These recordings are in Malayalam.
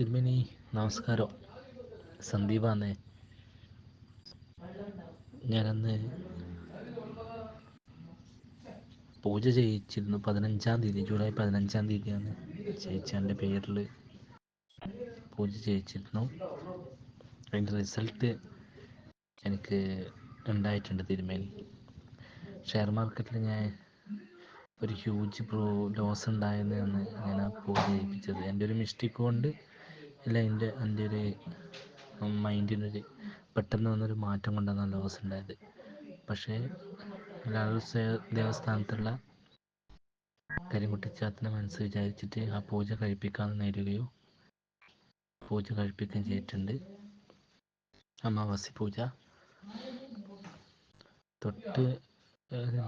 തിരുമേനി നമസ്കാരം. സന്ദീപാന്ന്. ഞാനന്ന് പൂജ ചെയ്യിച്ചിരുന്നു. പതിനഞ്ചാം തീയതി ജൂലൈ പതിനഞ്ചാം തീയതിയാണ് ചേച്ചാന്റെ പേരിൽ പൂജ ചെയ്യിച്ചിരുന്നു. അതിന്റെ റിസൾട്ട് എനിക്ക് ഉണ്ടായിട്ടുണ്ട് തിരുമേനി. ഷെയർ മാർക്കറ്റിൽ ഞാൻ ഒരു ഹ്യൂജ് പ്രോ ലോസ് ഉണ്ടായെന്നാണ് ഞാൻ ആ പൂജ ചെയ്യിപ്പിച്ചത്. എന്റെ ഒരു മിസ്റ്റേക്ക് കൊണ്ട് അല്ല എന്റെ എന്റെ ഒരു മൈൻഡിനൊരു പെട്ടെന്ന് വന്നൊരു മാറ്റം കൊണ്ടാണ് ലോസ് ഉണ്ടായത്. പക്ഷേ ദേവസ്ഥാനത്തുള്ള കരിങ്കുട്ടിച്ചാത്തനെ മനസ്സ് വിചാരിച്ചിട്ട് ആ പൂജ കഴിപ്പിക്കാമെന്ന് നേരുകയോ പൂജ കഴിപ്പിക്കുകയും ചെയ്തിട്ടുണ്ട്. അമാവാസി പൂജ. തൊട്ട്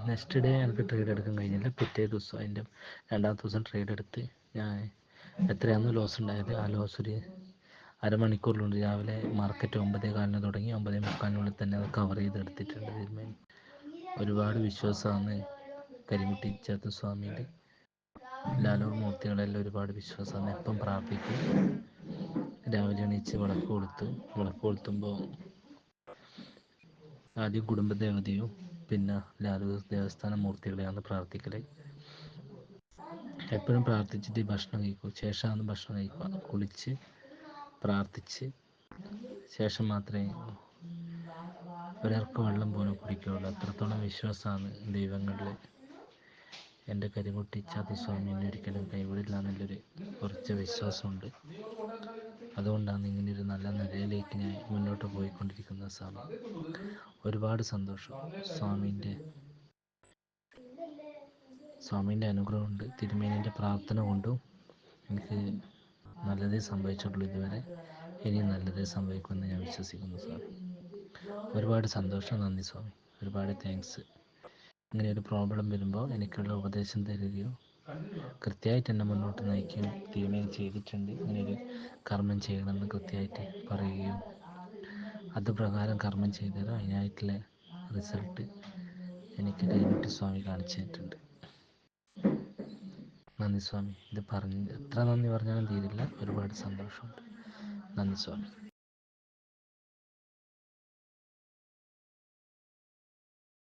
നെക്സ്റ്റ് ഡേ എനിക്ക് ട്രേഡ് എടുക്കാൻ കഴിഞ്ഞില്ല. പിറ്റേ ദിവസം അതിന്റെ രണ്ടാമത്തെ ദിവസം ട്രേഡ് എടുത്ത് ഞാൻ എത്രയാണെന്ന് ലോസ് ഉണ്ടായത്? ആ ലോസ് ഒരു അരമണിക്കൂറിലുണ്ട് രാവിലെ മാർക്കറ്റ് ഒമ്പതേ കാലിന് തുടങ്ങി ഒമ്പതേ മുക്കാലിനുള്ളിൽ തന്നെ അത് കവർ ചെയ്തെടുത്തിട്ടുണ്ട് തീരുമാനം. ഒരുപാട് വിശ്വാസമാണ് കരിമുട്ടി ചേർത്ത സ്വാമിയുടെ. ലാലൂർ മൂർത്തികളെല്ലാം ഒരുപാട് വിശ്വാസമാണ് എപ്പം പ്രാർത്ഥിക്കും രാവിലെ എണീച്ച് വിളക്ക് കൊടുത്ത് വിളക്ക് കൊളുത്തുമ്പോൾ ആദ്യം കുടുംബദേവതയും പിന്നെ ലാലൂർ ദേവസ്ഥാന മൂർത്തികളെയാണ് പ്രാർത്ഥിക്കൽ എപ്പോഴും പ്രാർത്ഥിച്ചിട്ട് ഭക്ഷണം കഴിക്കുക ശേഷമാണ് ഭക്ഷണം കഴിക്കുക കുളിച്ച് പ്രാർത്ഥിച്ച് ശേഷം മാത്രമേ ഒരാൾക്ക് വെള്ളം പോലും കുടിക്കുകയുള്ളൂ. അത്രത്തോളം വിശ്വാസമാണ് ദൈവങ്ങളിൽ. എന്റെ കരിമുട്ടി ചാത്തസ്വാമി എന്നെ ഒരിക്കലും കൈവിടില്ല എന്നുള്ളൊരു കുറച്ച് വിശ്വാസമുണ്ട്. അതുകൊണ്ടാണ് ഇങ്ങനെ ഒരു നല്ല നിലയിലേക്ക് ഞാൻ മുന്നോട്ട് പോയിക്കൊണ്ടിരിക്കുന്നത് സ്വാമി. ഒരുപാട് സന്തോഷം സ്വാമീന്റെ സ്വാമീന്റെ കൊണ്ട് തിരുമേനിന്റെ പ്രാർത്ഥന കൊണ്ടും എനിക്ക് നല്ലതേ സംഭവിച്ചിട്ടുള്ളൂ ഇതുവരെ. ഇനി നല്ലതേ സംഭവിക്കുമെന്ന് ഞാൻ വിശ്വസിക്കുന്നു സ്വാമി. ഒരുപാട് സന്തോഷം നന്ദി സ്വാമി. ഒരുപാട് താങ്ക്സ് ഇങ്ങനെ ഒരു പ്രോബ്ലം വരുമ്പോൾ എനിക്കുള്ള ഉപദേശം തരികയോ കൃത്യമായിട്ട് എന്നെ മുന്നോട്ട് നയിക്കുകയും തിരുമേനി ചെയ്തിട്ടുണ്ട്. ഇങ്ങനെയൊരു കർമ്മം ചെയ്യണമെന്ന് കൃത്യമായിട്ട് പറയുകയും അത് പ്രകാരം കർമ്മം ചെയ്തത് അതിനായിട്ടുള്ള റിസൾട്ട് എനിക്ക് കൈവിട്ട് സ്വാമി കാണിച്ചിട്ടുണ്ട് നന്ദി സ്വാമി. ഇത് പറഞ്ഞ് എത്ര നന്ദി പറഞ്ഞാലും തീരില്ല. ഒരുപാട് സന്തോഷമുണ്ട്. നന്ദി സ്വാമി.